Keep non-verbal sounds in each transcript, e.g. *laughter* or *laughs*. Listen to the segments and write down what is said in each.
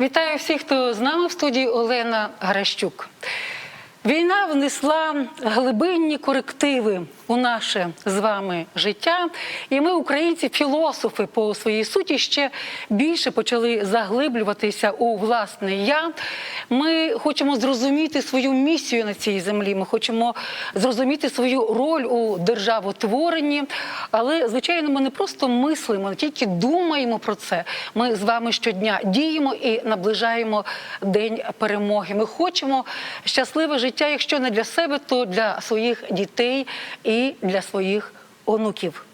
Вітаю всіх, хто з нами в студії Олена Гращук. Війна внесла глибинні корективи у наше з вами життя, і ми, українці, філософи по своїй суті, ще більше почали заглиблюватися у власне я. Ми хочемо зрозуміти свою місію на цій землі. Ми хочемо зрозуміти свою роль у державотворенні. Але, звичайно, ми не просто мислимо, не тільки думаємо про це. Ми з вами щодня діємо і наближаємо день перемоги. Ми хочемо щасливе життя, якщо не для себе, то для своїх дітей і для своїх онуків.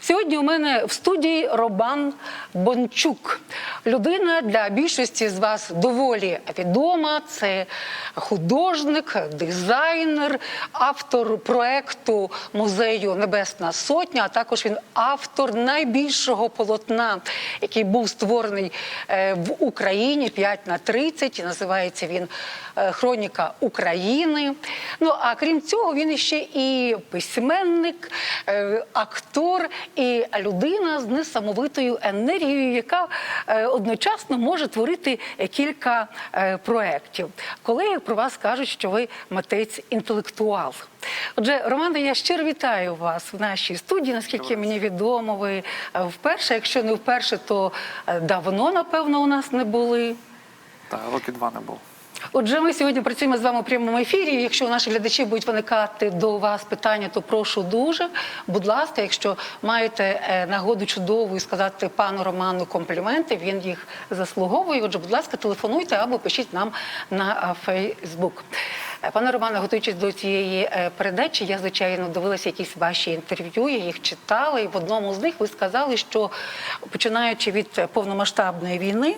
Сьогодні у мене в студії Робан Бончук. Людина для більшості з вас доволі відома. Це художник, дизайнер, автор проекту музею Небесна Сотня, а також він автор найбільшого полотна, який був створений е, в Україні 5 на 30. Називається він е, Хроніка України. Ну а крім цього, він ще і письменник, е, актор і людина з несамовитою енергією, яка е, одночасно може творити кілька е, проєктів. Колеги про вас кажуть, що ви митець інтелектуал. Отже, Романе, я щиро вітаю вас в нашій студії. Наскільки мені відомо, ви е, вперше, якщо не вперше, то давно, напевно, у нас не були. Так, роки два не було. Отже, ми сьогодні працюємо з вами у прямому ефірі. Якщо у наших глядачів будуть виникати до вас питання, то прошу дуже. Будь ласка, якщо маєте е, нагоду чудову сказати пану Роману компліменти, він їх заслуговує. Отже, будь ласка, телефонуйте або пишіть нам на Фейсбук. Е, Пане Романе, готуючись до цієї е, передачі, я звичайно дивилася якісь ваші інтерв'ю, я їх читала, і в одному з них ви сказали, що починаючи від повномасштабної війни,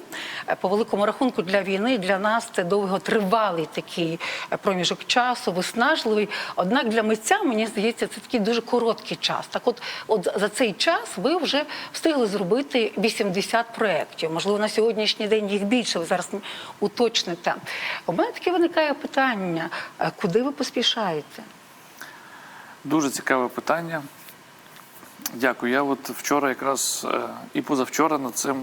е, по великому рахунку для війни для нас це довготривалий такий проміжок часу, виснажливий. Однак для митця, мені здається, це такий дуже короткий час. Так, от, от за цей час ви вже встигли зробити 80 проєктів. Можливо, на сьогоднішній день їх більше. Ви зараз уточните. У мене таке виникає питання: куди ви поспішаєте? Дуже цікаве питання. Дякую. Я от вчора якраз е, і позавчора над цим,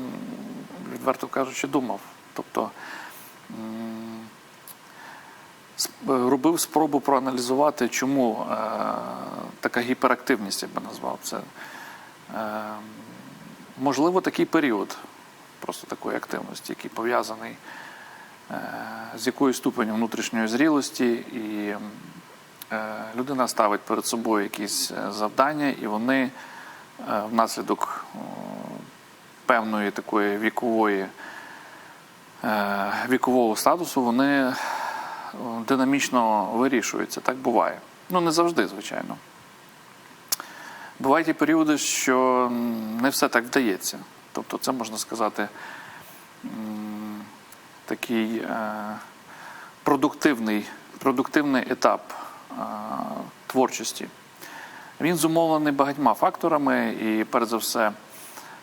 відверто кажучи, думав. Тобто робив спробу проаналізувати, чому е, така гіперактивність, я би назвав це. Е, можливо, такий період просто такої активності, який пов'язаний е, з якоюсь ступенем внутрішньої зрілості, і е, людина ставить перед собою якісь е, завдання, і вони е, внаслідок певної такої вікової вікового статусу вони динамічно вирішуються. Так буває. Ну, не завжди, звичайно. Бувають і періоди, що не все так вдається. Тобто, це можна сказати такий е, продуктивний, продуктивний етап е, творчості. Він зумовлений багатьма факторами і, перш за все,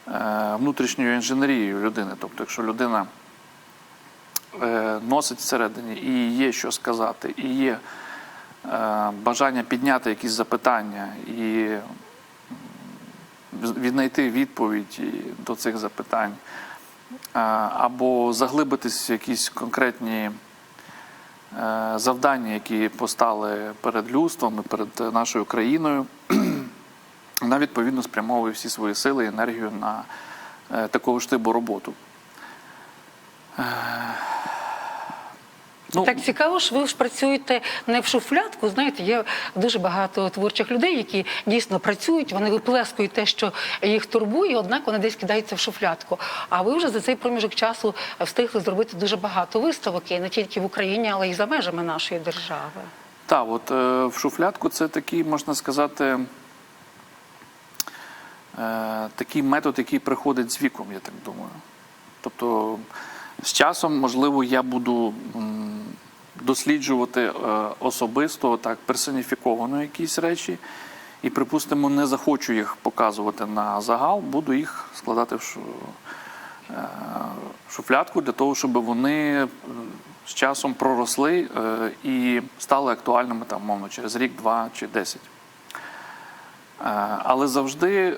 е, внутрішньою інженерією людини. Тобто, якщо людина носить всередині і є що сказати, і є бажання підняти якісь запитання і віднайти відповідь до цих запитань, або заглибитись в якісь конкретні е, завдання, які постали перед людством і перед нашою країною, *clears throat* вона відповідно спрямовує всі свої сили і енергію на е, такого ж типу роботу. Ну, Так цікаво, що ви ж працюєте не в шуфлятку. Знаєте, є дуже багато творчих людей, які дійсно працюють, вони виплескують те, що їх турбує, однак вони десь кидаються в шуфлятку. А ви вже за цей проміжок часу встигли зробити дуже багато виставок, і не тільки в Україні, але й за межами нашої держави. Так, от е, в шуфлятку це такий, можна сказати, е, такий метод, який приходить з віком, я так думаю. Тобто, з часом, можливо, я буду досліджувати е, особисто, так, персоніфіковано якісь речі, і, припустимо, не захочу їх показувати на загал, буду їх складати в е, шуфлятку для того, щоб вони е, з часом проросли і стали актуальними там, мовно, через рік, два чи десять. Але завжди,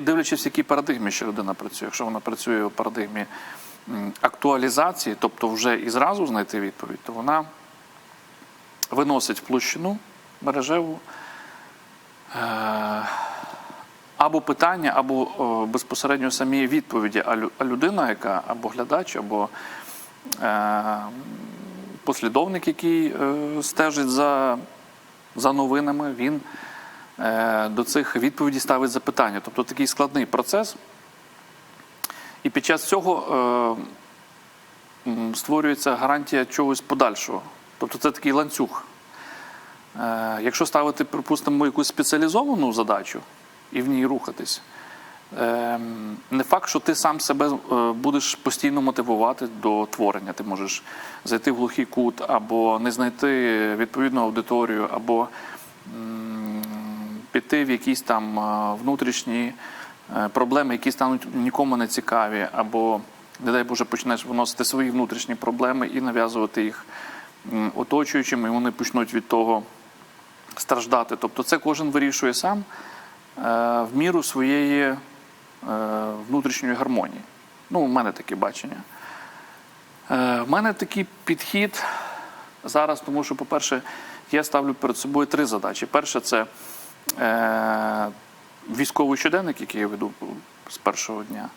дивлячись, в якій парадигмі ще людина працює, якщо вона працює у парадигмі актуалізації, тобто вже і зразу знайти відповідь, то вона виносить площину мережеву е, або питання, або безпосередньо самі відповіді. А людина, яка або глядач, або е, послідовник, який е, стежить за, за новинами, він е, до цих відповідей ставить запитання. Тобто такий складний процес. І під час цього е, створюється гарантія чогось подальшого. Тобто це такий ланцюг. Е, Якщо ставити, припустимо, якусь спеціалізовану задачу і в ній рухатись, е, не факт, що ти сам себе е, будеш постійно мотивувати до творення. Ти можеш зайти в глухий кут, або не знайти відповідну аудиторію, або піти в якісь там е, внутрішні проблеми, які стануть нікому не цікаві, або, не дай Боже, почнеш виносити свої внутрішні проблеми і нав'язувати їх оточуючим, і вони почнуть від того страждати. Тобто це кожен вирішує сам е, в міру своєї е, внутрішньої гармонії. Ну, у мене таке бачення. Е, В мене такий підхід зараз, тому що, по-перше, я ставлю перед собою три задачі. Перше, це е, військовий щоденник, який я веду з першого дня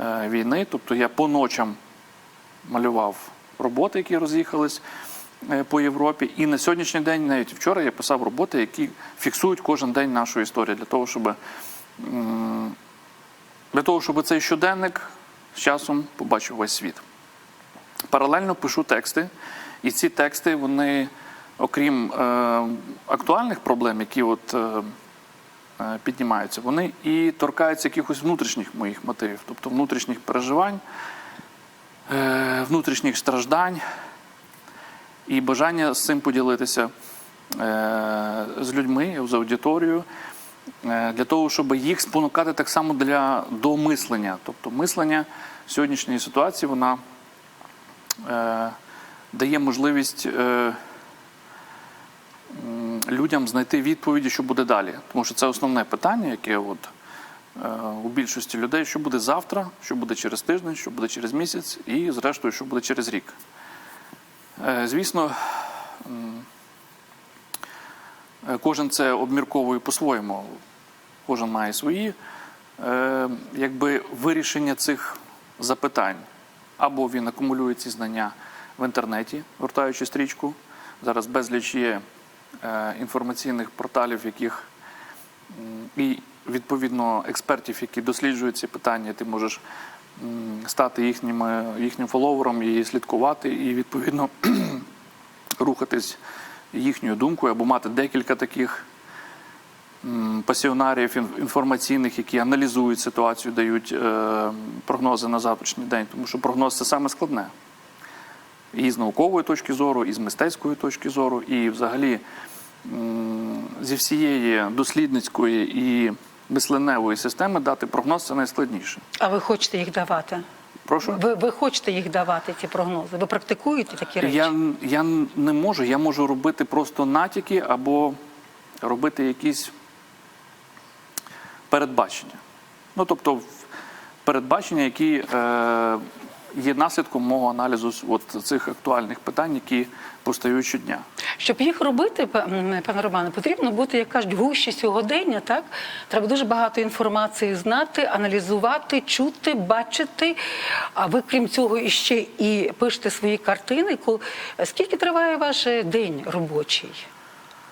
е, війни. Тобто я по ночам малював роботи, які роз'їхались е, по Європі. І на сьогоднішній день, навіть вчора, я писав роботи, які фіксують кожен день нашу історію для того, щоб для того, щоб цей щоденник з часом побачив весь світ. Паралельно пишу тексти, і ці тексти, вони, окрім е, актуальних проблем, які от, е, піднімаються, вони і торкаються якихось внутрішніх моїх мотивів, тобто внутрішніх переживань, е, внутрішніх страждань і бажання з цим поділитися е, з людьми, з аудиторією, е, для того, щоб їх спонукати так само для до мислення. Тобто мислення сьогоднішньої ситуації вона е, дає можливість е, людям знайти відповіді, що буде далі. Тому що це основне питання, яке от, е, у більшості людей, що буде завтра, що буде через тиждень, що буде через місяць, і, зрештою, що буде через рік. Е, Звісно, е, кожен це обмірковує по-своєму. Кожен має свої якби, вирішення цих запитань. Або він акумулює ці знання в інтернеті, гортаючи стрічку. Зараз безліч є інформаційних порталів, яких і відповідно експертів, які досліджують ці питання, ти можеш стати їхнім, е, їхнім фоловером і слідкувати, і відповідно *clears throat* рухатись їхньою думкою, або мати декілька таких пасіонарів інформаційних, які аналізують ситуацію, дають е, прогнози на завтрашній день, тому що прогноз це саме складне. І з наукової точки зору, і з мистецької точки зору, і взагалі зі всієї дослідницької і мисленевої системи дати прогноз це найскладніше. А ви хочете їх давати? Прошу. Ви, ви хочете їх давати, ці прогнози? Ви практикуєте такі речі? Я, я не можу, я можу робити просто натяки або робити якісь передбачення. Ну, тобто, передбачення, які е, є наслідком мого аналізу от цих актуальних питань, які постають щодня. Щоб їх робити, пане Романе, потрібно бути, як кажуть, гущі сьогодення. Так треба дуже багато інформації знати, аналізувати, чути, бачити. А ви, крім цього, іще і пишете свої картини. Скільки триває ваш день робочий?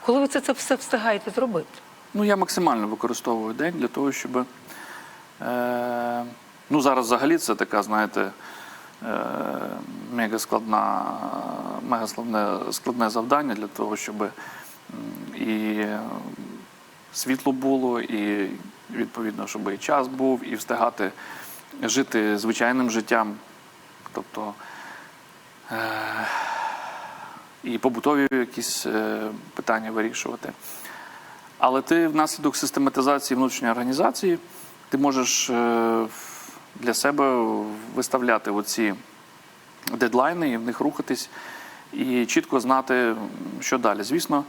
Коли ви це, це все встигаєте зробити? Ну, я максимально використовую день для того, щоб. Е, ну, зараз взагалі це така, знаєте, е, мега складне завдання для того, щоб і світло було, і відповідно, щоб і час був, і встигати жити звичайним життям. Тобто е, і побутові якісь е, питання вирішувати. Але ти внаслідок систематизації внутрішньої організації ти можеш е, для себе виставляти оці дедлайни і в них рухатись і чітко знати, що далі. Звісно,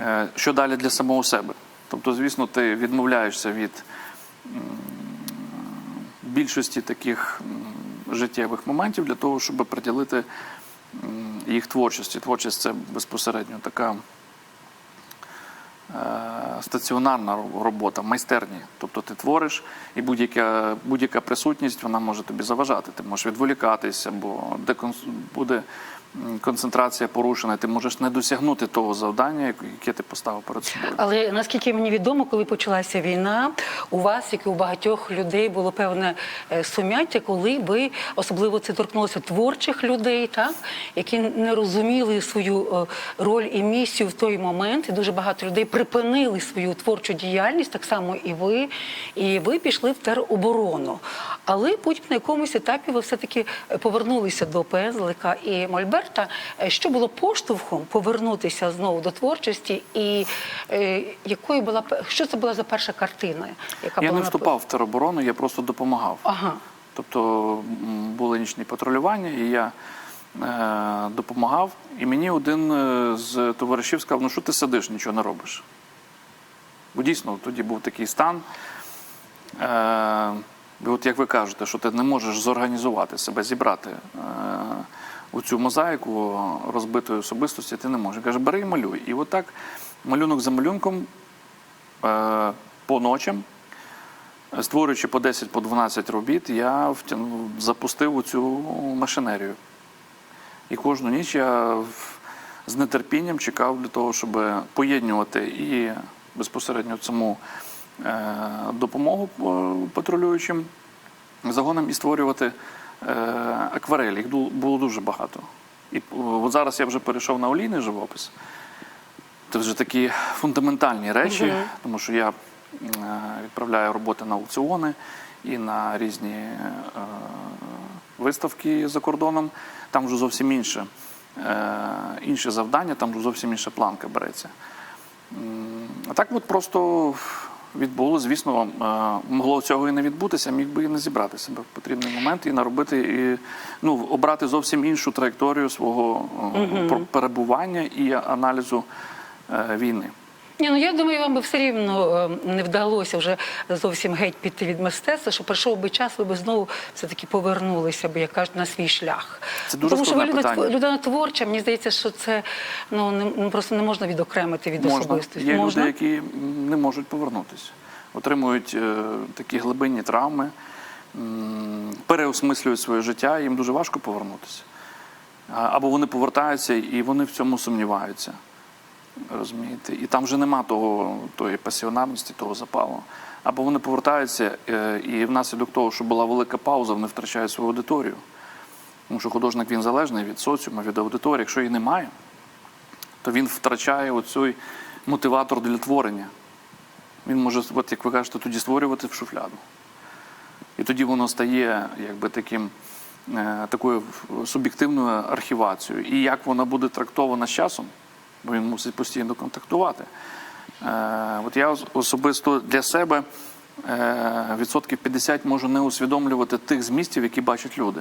е, що далі для самого себе. Тобто, звісно, ти відмовляєшся від більшості таких життєвих моментів для того, щоб приділити їх творчості. Творчість це безпосередньо така стаціонарна робота, майстерні. Тобто ти твориш, і будь-яка, будь-яка присутність вона може тобі заважати. Ти можеш відволікатися, або деконс... буде концентрація порушена, ти можеш не досягнути того завдання, яке- ти поставив перед собою. Але наскільки мені відомо, коли почалася війна, у вас, як і у багатьох людей, було певне е, сум'яття, коли ви особливо це торкнулося творчих людей, так які не розуміли свою е, роль і місію в той момент. І дуже багато людей припинили свою творчу діяльність, так само і ви. І ви пішли в тероборону. Але потім на якомусь етапі ви все-таки повернулися до пензлика і Мольберта. Е, Що було поштовхом повернутися знову до творчості? І е, якою була що це була за перша картина, яка Я була не вступав в тероборону, я просто допомагав. Ага. Тобто були нічні патрулювання, і я е, допомагав. І мені один е, з товаришів сказав, ну що ти сидиш, нічого не робиш. Бо дійсно тоді був такий стан. Е, і от як ви кажете, що ти не можеш зорганізувати себе, зібрати е, у цю мозаїку розбитої особистості, ти не можеш. Каже, бери і малюй. І от так малюнок за малюнком е, по ночам Створюючи по 10 по 12 робіт, я втягнув, запустив у цю машинерію. І кожну ніч я з нетерпінням чекав для того, щоб поєднувати і безпосередньо цьому е, допомогу е, патрулюючим загонам і створювати акварелі. Їх було дуже багато. І е, от зараз я вже перейшов на олійний живопис. Це вже такі фундаментальні речі, Мгм. тому що я е, відправляю роботи на аукціони і на різні е, виставки за кордоном. Там вже зовсім інше, е, інше завдання, там вже зовсім інша планка береться. А так от просто відбуло, звісно, е, могло цього і не відбутися, міг би і не зібрати себе в потрібний момент і наробити, і ну, обрати зовсім іншу траєкторію свого е, перебування і аналізу е, війни. Ні, ну я думаю, вам би все рівно е, не вдалося вже зовсім геть піти від мистецтва, що пройшов би час, ви б знову все-таки повернулися би, як кажуть, на свій шлях. Це дуже Тому що ви людина, людина творча, мені здається, що це ну не ну, просто не можна відокремити від Можна. особистості. Є можна? люди, які не можуть повернутися, отримують е, такі глибинні травми, м, переосмислюють своє життя, їм дуже важко повернутися. Або вони повертаються і вони в цьому сумніваються. Розумієте? І там вже нема того, тої пасіонарності, того запалу. Або вони повертаються, е, і внаслідок того, що була велика пауза, вони втрачають свою аудиторію. Тому що художник він залежний від соціуму, від аудиторії. Якщо її немає, то він втрачає оцей мотиватор для творення. Він може, от як ви кажете, тоді створювати в шуфляду. І тоді воно стає якби таким, е, такою суб'єктивною архівацією. І як вона буде трактована з часом, бо він мусить постійно контактувати. Е, От я особисто для себе е, відсотків 50 можу не усвідомлювати тих змістів, які бачать люди.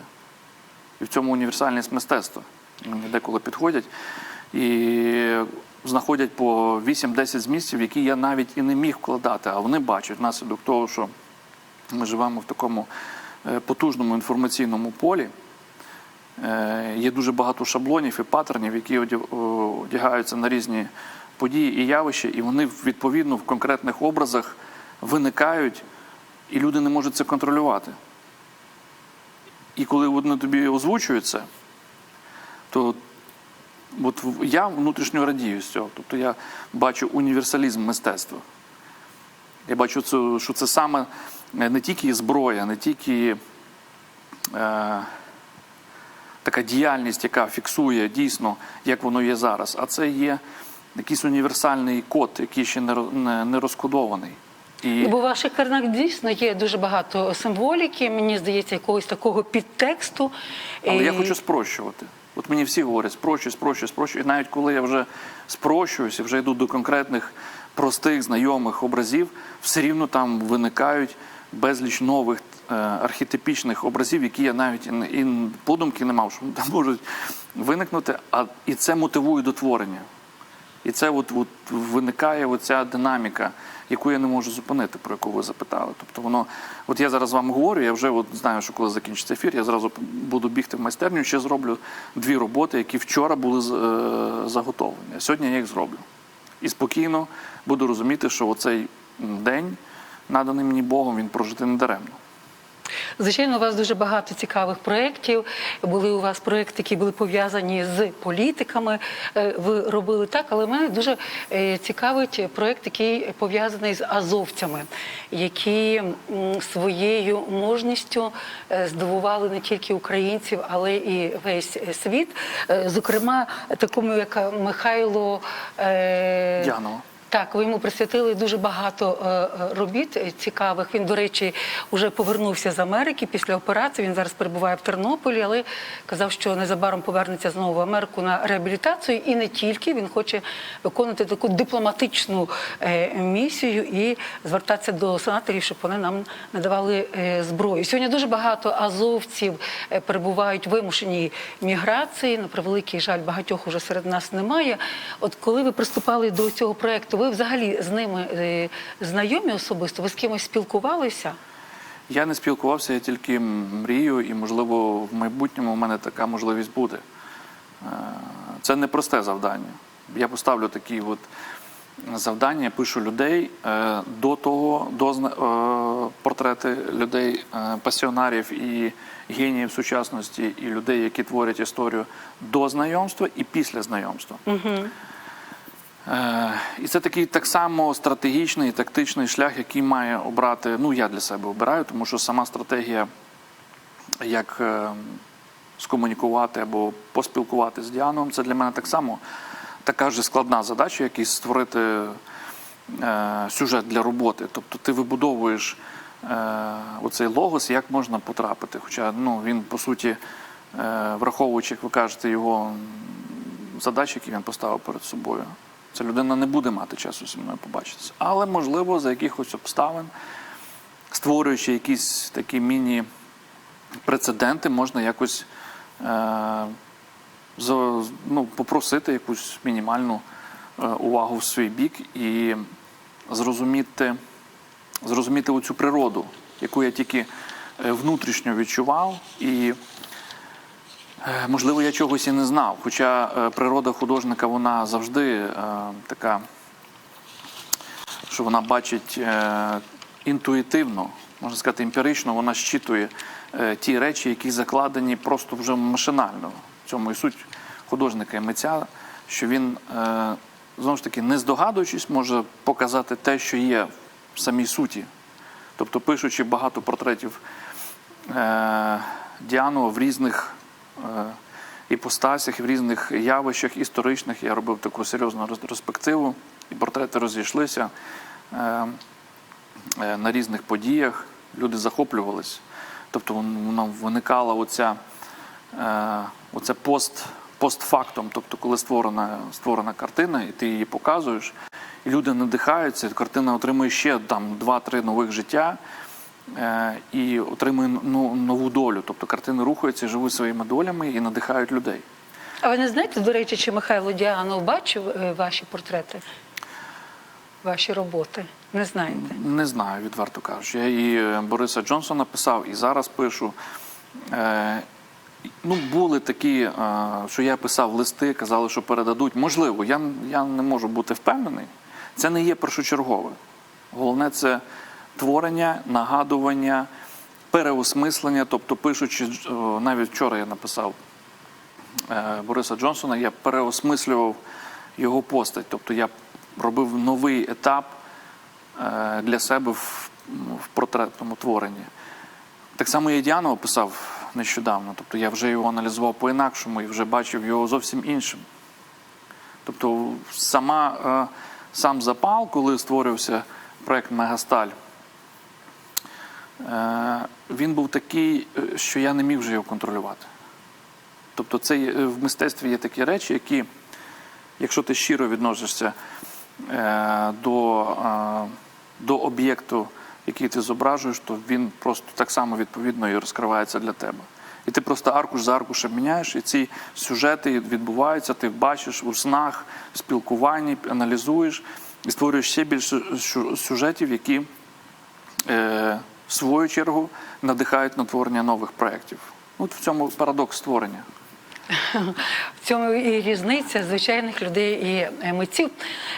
І в цьому універсальність мистецтва. Мені деколи підходять і знаходять по 8-10 змістів, які я навіть і не міг вкладати, а вони бачать внаслідок того, що ми живемо в такому е, потужному інформаційному полі. Е, Є дуже багато шаблонів і паттернів, які одягаються на різні події і явища, і вони відповідно в конкретних образах виникають, і люди не можуть це контролювати. І коли вони тобі озвучують це, то от я внутрішньо радію з цього. Тобто я бачу універсалізм мистецтва. Я бачу, що це саме не тільки зброя, не тільки е, така діяльність, яка фіксує дійсно, як воно є зараз, а це є якийсь універсальний код, який ще не, роз- не, не розкодований. І... Ну, Бо в ваших картинах дійсно є дуже багато символіки, мені здається, якогось такого підтексту. Але я хочу спрощувати. От мені всі говорять, спрощуй, спрощуй, спрощуй. І навіть коли я вже спрощуюся, вже йду до конкретних простих знайомих образів, все рівно там виникають безліч нових архетипічних образів, які я навіть і, подумки не мав, що там можуть виникнути, а і це мотивує до творення. І це от, от виникає оця динаміка, яку я не можу зупинити, про яку ви запитали. Тобто воно, от я зараз з вами говорю, я вже от знаю, що коли закінчиться ефір, я зразу буду бігти в майстерню, ще зроблю дві роботи, які вчора були е, заготовлені. Сьогодні я їх зроблю. І спокійно буду розуміти, що оцей день, наданий мені Богом, він прожитий не даремно. Звичайно, у вас дуже багато цікавих проєктів. Були у вас проєкти, які були пов'язані з політиками. Е, Ви робили так, але мене дуже е, цікавить проєкт, який пов'язаний з азовцями, які своєю мужністю е, здивували не тільки українців, але і весь світ. Зокрема, такому як Михайло Діанова. Так, ви йому присвятили дуже багато е, е, робіт цікавих. Він, до речі, вже повернувся з Америки після операції. Він зараз перебуває в Тернополі, але казав, що незабаром повернеться знову в Америку на реабілітацію. І не тільки він хоче виконувати таку дипломатичну е, місію і звертатися до сенаторів, щоб вони нам надавали зброю. Сьогодні дуже багато азовців перебувають в вимушеній міграції. На превеликий жаль, багатьох уже серед нас немає. От коли ви приступали до цього проекту, ви взагалі з ними е, знайомі особисто? Ви з кимось спілкувалися? Я не спілкувався, я тільки мрію, і, можливо, в майбутньому в мене така можливість буде. Е, Це непросте завдання. Я поставлю такі от завдання, пишу людей е, до того, до портрети людей, пасіонарів і геніїв сучасності, і людей, які творять історію до знайомства і після знайомства. Е, І це такий так само стратегічний і тактичний шлях, який має обрати. Ну, я для себе обираю, тому що сама стратегія, як е, скомунікувати або поспілкувати з Діаном, це для мене так само така ж складна задача, як і створити е, сюжет для роботи. Тобто ти вибудовуєш е, оцей логос, як можна потрапити. Хоча ну, він, по суті, е, враховуючи, як ви кажете, його задачі, які він поставив перед собою. Ця людина не буде мати часу зі мною побачитися. Але, можливо, за якихось обставин, створюючи якісь такі міні-прецеденти, можна якось е, за- ну, попросити якусь мінімальну е, увагу в свій бік і зрозуміти, зрозуміти оцю природу, яку я тільки е, внутрішньо відчував. І Можливо, я чогось і не знав. Хоча е, природа художника вона завжди е, така, що вона бачить е, інтуїтивно, можна сказати, емпірично, вона щитує е, ті речі, які закладені просто вже машинально. В цьому і суть художника і митця, що він е, знову ж таки, не здогадуючись, може показати те, що є в самій суті. Тобто, пишучи багато портретів е, Діану в різних е, іпостасях, в різних явищах історичних. Я робив таку серйозну ретроспективу, і портрети розійшлися е, е, на різних подіях. Люди захоплювались. Тобто вон- воно виникала оця, е, оце пост, постфактум, тобто коли створена, створена картина, і ти її показуєш, і люди надихаються, і картина отримує ще там 2-3 нових життя е, і отримує ну, нову долю. Тобто картини рухаються, живуть своїми долями і надихають людей. А ви не знаєте, до речі, чи Михайло Діанов бачив е, ваші портрети, ваші роботи? Не знаєте? Не знаю, відверто кажучи. Я і е, Бориса Джонсона писав, і зараз пишу. Е, ну, були такі, е, що я писав листи, казали, що передадуть. Можливо, я, я не можу бути впевнений. Це не є першочергове. Головне це творення, нагадування, переосмислення. Тобто, пишучи, е, навіть вчора я написав е, Бориса Джонсона, я переосмислював його постать. Тобто я робив новий етап е, для себе в, в портретному творенні. Так само я Діану описав нещодавно. Тобто я вже його аналізував по-інакшому і вже бачив його зовсім іншим. Тобто, сама, сам запал, коли створювався проект Мегасталь, він був такий, е, що я не міг вже його контролювати. Тобто, це є- в мистецтві є такі речі, які, якщо ти щиро відносишся е, до, е, до об'єкту, який ти зображуєш, то він просто так само відповідно і розкривається для тебе. І ти просто аркуш за аркушем міняєш, і ці сюжети відбуваються, ти бачиш у снах, спілкуванні, аналізуєш і створюєш ще більше сюжетів, які е, в свою чергу надихають на творення нових проєктів. От в цьому парадокс створення. *laughs* Цьому і різниця звичайних людей і е, митців.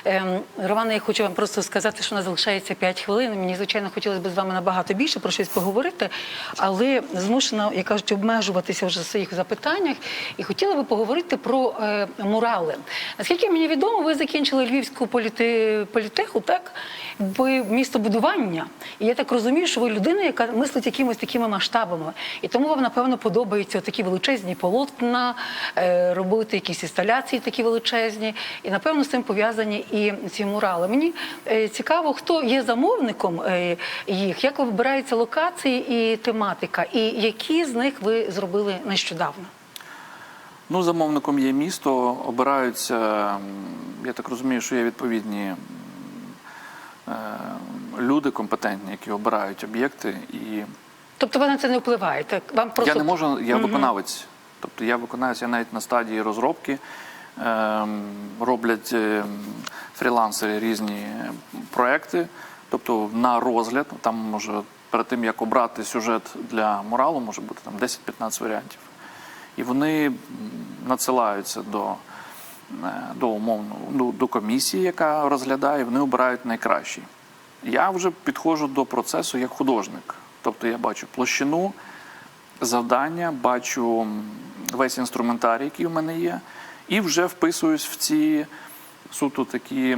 Ем, Романе, я хочу вам просто сказати, що у нас залишається 5 хвилин. Мені, звичайно, хотілося б з вами набагато більше про щось поговорити, але змушена, як кажуть, обмежуватися вже в своїх запитаннях. І хотіла би поговорити про е, мурали. Наскільки мені відомо, ви закінчили Львівську політеху, так? Ви містобудування. І я так розумію, що ви людина, яка мислить якимось такими масштабами. І тому вам, напевно, подобаються такі величезні полотна, е, робити якісь інсталяції такі величезні. І, напевно, з цим пов'язані і ці мурали. Мені е, цікаво, хто є замовником е, їх, як вибираються локації і тематика, і які з них ви зробили нещодавно. Ну, замовником є місто, обираються, я так розумію, що є відповідні е, люди компетентні, які обирають об'єкти. І Тобто ви на це не впливаєте? Вам просто я не можу, я виконавець. Тобто я виконавець, я навіть на стадії розробки. Ем, роблять ем, фрілансери різні проекти, тобто на розгляд, там може перед тим як обрати сюжет для муралу, може бути там 10-15 варіантів. І вони надсилаються до, е, до умовно ну, до комісії, яка розглядає, вони обирають найкращий. Я вже підходжу до процесу як художник. Тобто я бачу площину, завдання, бачу весь інструментарій, який в мене є, і вже вписуюсь в ці суто такі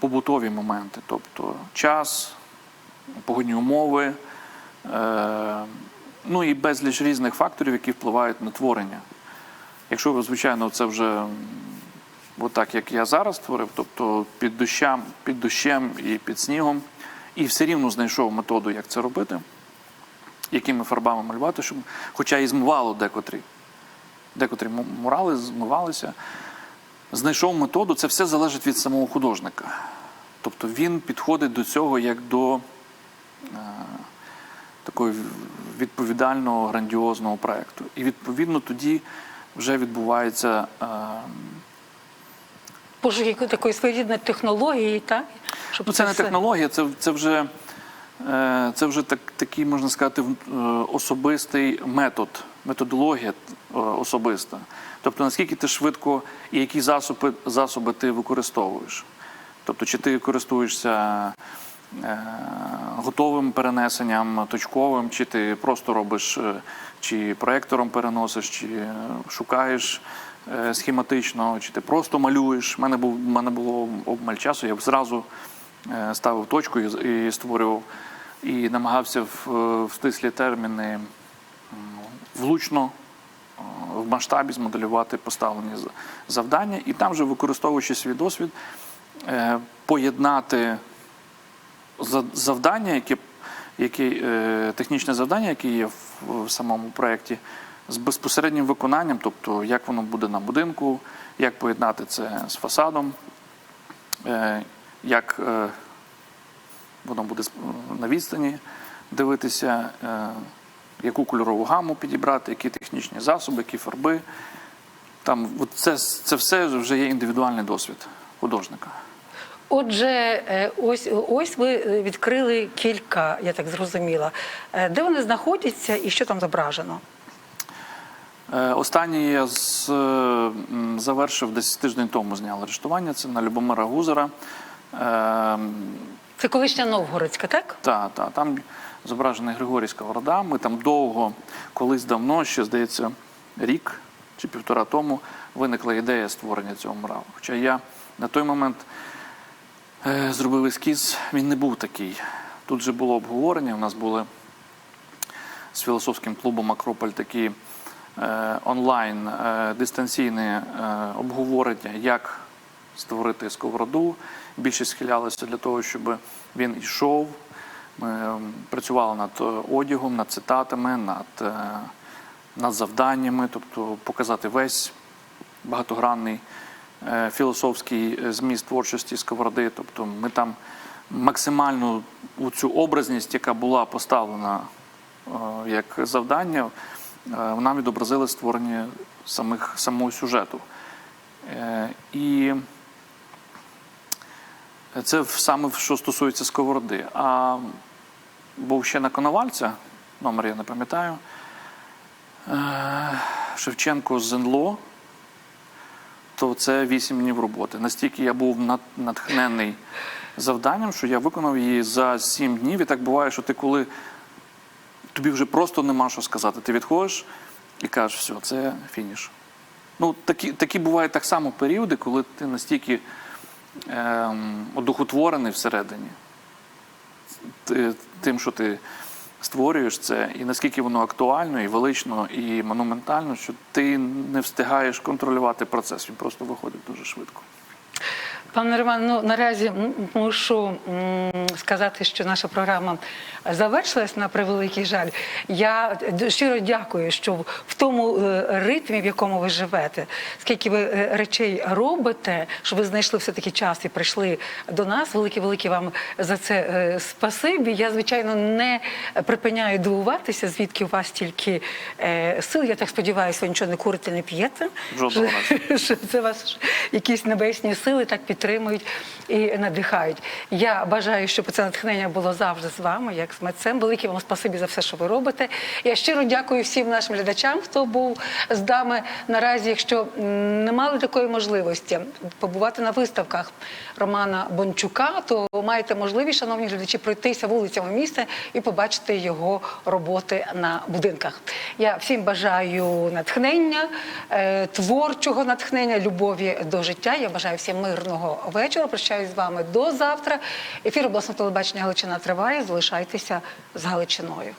побутові моменти, тобто час, погодні умови, е, ну і безліч різних факторів, які впливають на творення. Якщо ви, звичайно, це вже м, отак, як я зараз творив, тобто під дощем, під дощем і під снігом, і все рівно знайшов методу, як це робити, якими фарбами малювати, щоб, хоча і змивало декотрі, декотрі мурали змивалися. Знайшов методу, це все залежить від самого художника. Тобто він підходить до цього як до е, такого відповідального, грандіозного проєкту. І відповідно тоді вже відбувається е, пошуки такої своєрідної технології, так? Щоб Ну, це не все- технологія, це, це вже, е, це вже так, такий, можна сказати, е, особистий метод, методологія е, особиста. Тобто, наскільки ти швидко і які засоби, засоби ти використовуєш. Тобто, чи ти користуєшся е, готовим перенесенням, точковим, чи ти просто робиш, е, чи проектором переносиш, чи шукаєш схематично, чи ти просто малюєш. У мене, був, в мене було обмаль часу, я б зразу ставив точку і, і створював, і намагався в, в стислі терміни влучно в масштабі змоделювати поставлені завдання, і там вже використовуючи свій досвід, е, поєднати за- завдання, яке, яке, е, технічне завдання, яке є в, самому проєкті, з безпосереднім виконанням, тобто як воно буде на будинку, як поєднати це з фасадом, е, як воно буде на відстані дивитися, яку кольорову гаму підібрати, які технічні засоби, які фарби. Там от це, це все вже є індивідуальний досвід художника. Отже, е, ось ось ви е, відкрили кілька, я так зрозуміла. Е, Де вони знаходяться і що там зображено? Останнє я з, завершив десь тиждень тому зняв арештування. Це на Любомира Гузера. Це колишня Новгородська, так? та, та, там зображений Григорій Сковорода. Ми там довго, колись давно, ще здається, рік чи півтора тому виникла ідея створення цього муралу. Хоча я на той момент е, зробив ескіз, він не був такий. Тут же було обговорення, у нас були з філософським клубом Акрополь такі е, онлайн е, дистанційне е, обговорення, як створити сковороду. Більшість схилялися для того, щоб він йшов. Ми працювали над е, одягом, над цитатами, над, е, над завданнями, тобто показати весь багатогранний е, філософський зміст творчості сковороди. Тобто ми там максимально у цю образність, яка була поставлена як завдання, вона відобразила створення самих, самого сюжету. І це саме що стосується сковороди. А був ще на Коновальця, номер я не пам'ятаю. е, Шевченко ЗНЛО, то це 8 днів роботи. Настільки я був натхнений завданням, що я виконав її за 7 днів. І так буває, що ти коли тобі вже просто нема що сказати. Ти відходиш і кажеш, все, це фініш. Ну, такі, такі бувають так само періоди, коли ти настільки ем, одухотворений всередині тим, що ти створюєш це, і наскільки воно актуально, і велично, і монументально, що ти не встигаєш контролювати процес. Він просто виходить дуже швидко. Пане Роман, ну наразі мушу сказати, що наша програма завершилась на превеликий жаль. Я щиро дякую, що в- тому е, ритмі, в якому ви живете, скільки ви е, речей робите, що ви знайшли все таки час і прийшли до нас. Велике велике вам за це е, спасибі. Я звичайно не припиняю дивуватися, звідки у вас тільки сил. Я так сподіваюся, ви нічого не курите, не п'єте. Жодного *laughs* що це вас якісь небесні сили так підтримують і надихають. Я бажаю, щоб це натхнення було завжди з вами, як з митцем. Велике вам спасибі за все, що ви робите. Я щиро дякую всім нашим глядачам, хто був з нами наразі. Якщо не мали такої можливості побувати на виставках Романа Бончука, то маєте можливість, шановні глядачі, пройтися вулицями міста і побачити його роботи на будинках. Я всім бажаю натхнення, е, творчого натхнення, любові до життя. Я бажаю всім мирного вечора. Прощаюсь з вами до завтра. Ефір обласного телебачення Галичина триває. Залишайтеся з Галичиною.